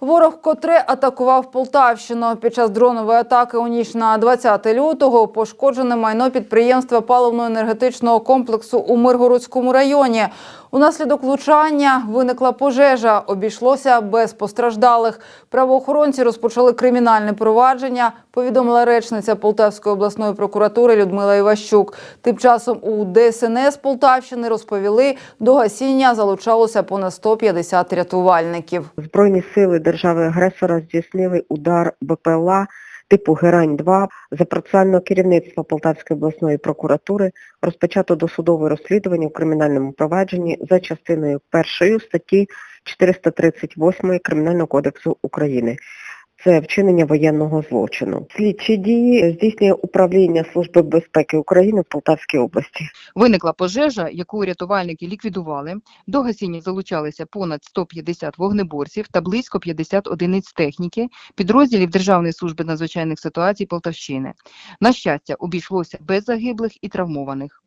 Ворог котре атакував Полтавщину. Під час дронової атаки у ніч на 20 лютого пошкоджене майно підприємства паливно-енергетичного комплексу у Миргородському районі. Унаслідок влучання виникла пожежа. Обійшлося без постраждалих. Правоохоронці розпочали кримінальне провадження, повідомила речниця Полтавської обласної прокуратури Людмила Іващук. Тим часом у ДСНС Полтавщини розповіли, до гасіння залучалося понад 150 рятувальників. Збройні сили держави-агресора здійснили удар БПЛА типу Герань-2. За процесуального керівництва Полтавської обласної прокуратури розпочато досудове розслідування у кримінальному провадженні за частиною 1 статті 438 Кримінального кодексу України. Це вчинення воєнного злочину. Слідчі дії здійснює управління Служби безпеки України в Полтавській області. Виникла пожежа, яку рятувальники ліквідували. До гасіння залучалися понад 150 вогнеборців та близько 50 одиниць техніки підрозділів Державної служби надзвичайних ситуацій Полтавщини. На щастя, обійшлося без загиблих і травмованих.